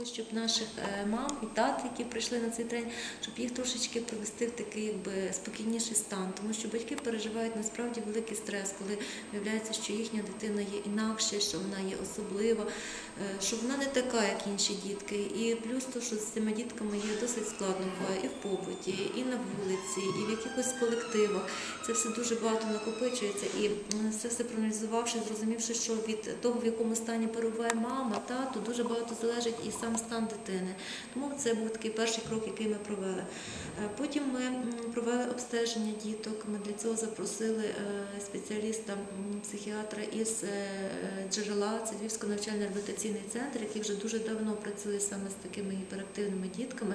Щоб наших е, мам і тат, які прийшли на цей тренінг, щоб їх трошечки привести в такий якби спокійніший стан, тому що батьки переживають насправді великий стрес, коли виявляється, що їхня дитина є інакше, що вона є особлива, е, що вона не така, як інші дітки. І плюс то, що з цими дітками є досить складно і в побуті, і на вулиці, і в якихось колективах. Це все дуже багато накопичується. І це все проаналізувавши, зрозумівши, що від того, в якому стані перебуває мама, тато, дуже багато залежить і сам стан дитини. Тому це був такий перший крок, який ми провели. Е, Потім ми провели обстеження діток. Ми для цього запросили е, спеціаліста, психіатра із е, джерела. Це Львівський навчально-реабілітаційний центр, який вже дуже давно працює саме з такими гіперактивними дітками.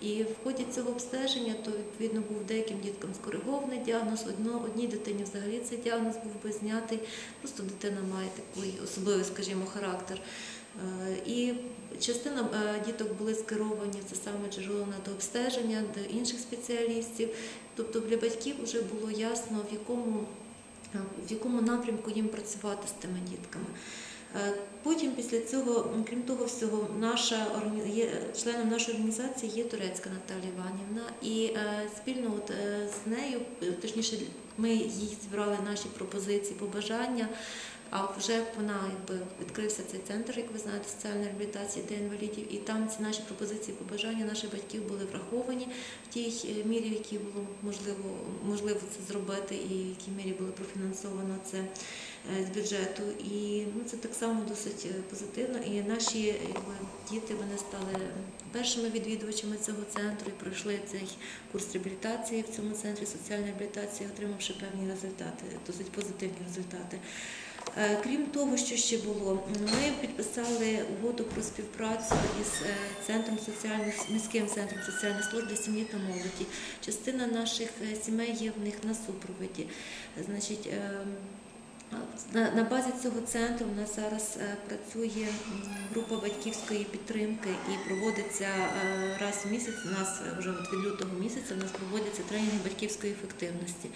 І в ході цього обстеження, то відповідно був деяким діткам скоригований діагноз, одно, одній дитині взагалі цей діагноз був би знятий. Просто дитина має такий особливий, скажімо, характер. Е, І частина е, діток були скеровані це саме джерело на дообстеження до інших спеціалістів. Тобто для батьків вже було ясно, в якому, е, в якому напрямку їм працювати з тими дітками. Потім після цього, крім того всього, наша членом нашої організації є турецька Наталія Іванівна, і спільно от, з нею, точніше, ми їй збирали наші пропозиції, побажання. А вже вона якби відкрився цей центр, як ви знаєте, соціальної реабілітації для інвалідів, і там ці наші пропозиції, побажання наших батьків були враховані в тій е, мірі, в якій було можливо можливо це зробити, і в якій мірі було профінансовано це е, з бюджету. І ну, це так само досить е, позитивно. І наші якби, діти вони стали першими відвідувачами цього центру і пройшли цей курс реабілітації в цьому центрі соціальної реабілітації, отримавши певні результати, досить позитивні результати. Е, Крім того, що ще було, ми підписали угоду про співпрацю із е, центром соціальних міським центром соціальної служби сім'ї та молоді. Частина наших е, сімей є в них на супроводі. Значить, на, базі цього центру у нас зараз працює група батьківської підтримки і проводиться раз в місяць. У нас вже від лютого місяця у нас проводяться тренінги батьківської ефективності.